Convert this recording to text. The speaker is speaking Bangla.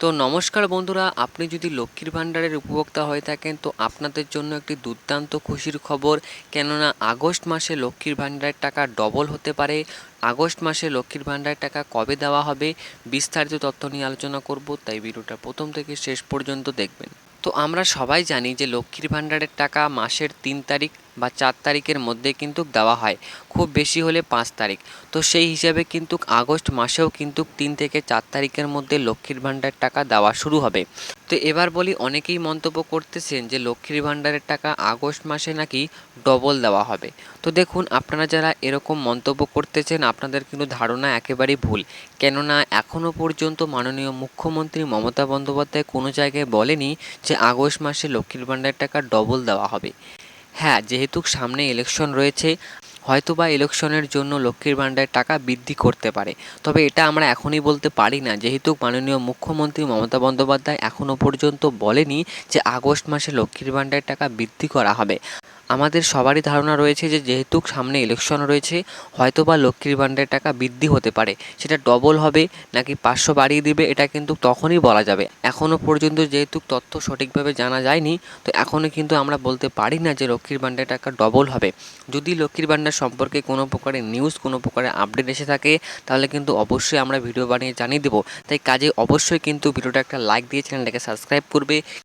তো নমস্কার বন্ধুরা, আপনি যদি লক্ষ্মীর ভাণ্ডারের উপভোক্তা হয়ে থাকেন, তো আপনাদের জন্য একটি দুর্দান্ত খুশির খবর। কেননা আগস্ট মাসে লক্ষ্মীর ভাণ্ডারের টাকা ডবল হতে পারে। আগস্ট মাসে লক্ষ্মীর ভাণ্ডারের টাকা কবে দেওয়া হবে, বিস্তারিত তথ্য নিয়ে আলোচনা করব। তাই ভিডিওটা প্রথম থেকে শেষ পর্যন্ত দেখবেন। তো আমরা সবাই জানি যে লক্ষ্মীর ভাণ্ডারের টাকা মাসের তিন তারিখ বা চার তারিখের মধ্যে কিন্তু দেওয়া হয়। খুব বেশি হলে পাঁচ তারিখ। তো সেই হিসাবে কিন্তু আগস্ট মাসেও কিন্তু তিন থেকে চার তারিখের মধ্যে লক্ষ্মীর ভাণ্ডার টাকা দেওয়া শুরু হবে। তো এবার বলি অনেকেই মন্তব্য করতেছেন যে লক্ষ্মীর ভাণ্ডারের টাকা আগস্ট মাসে নাকি ডবল দেওয়া হবে। তো দেখুন, আপনারা যারা এরকম মন্তব্য করতেছেন, আপনাদের কিন্তু ধারণা একেবারেই ভুল। কেননা এখনও পর্যন্ত মাননীয় মুখ্যমন্ত্রী মমতা বন্দ্যোপাধ্যায় কোনো জায়গায় বলেনি যে আগস্ট মাসে লক্ষ্মীর ভাণ্ডারের টাকা ডবল দেওয়া হবে। হ্যাঁ যেহেতু সামনে ইলেকশন রয়েছে হয়তো বা ইলেকশনের জন্য লক্ষ্মীর ভাণ্ডারের টাকা বৃদ্ধি করতে পারে। তবে এটা আমরা এখনই বলতে পারি না। যেহেতু মাননীয় মুখ্যমন্ত্রী মমতা বন্দ্যোপাধ্যায় এখনও পর্যন্ত বলেনি যে আগস্ট মাসে লক্ষ্মীর ভাণ্ডারের টাকা বৃদ্ধি করা হবে। আমাদের সবারই ধারণা রয়েছে যে যেহেতু সামনে ইলেকশন রয়েছে হয়তো বা লক্ষ্মীর ভাণ্ডারের টাকা বৃদ্ধি হতে পারে। সেটা ডবল হবে নাকি পাঁচশো বাড়িয়ে দিবে এটা কিন্তু তখনই বলা যাবে। এখনও পর্যন্ত যেহেতু তথ্য সঠিকভাবে জানা যায়নি, তো এখনও কিন্তু আমরা বলতে পারি না যে লক্ষ্মীর ভাণ্ডারের টাকা ডবল হবে। যদি লক্ষ্মীর ভাণ্ডার সম্পর্কে কোনো প্রকারের নিউজ কোনো প্রকারের আপডেট এসে থাকে, তাহলে কিন্তু অবশ্যই আমরা ভিডিও বানিয়ে জানিয়ে দেবো। তাই কাজে অবশ্যই কিন্তু ভিডিওটা একটা লাইক দিয়ে চ্যানেলটাকে সাবস্ক্রাইব করবে।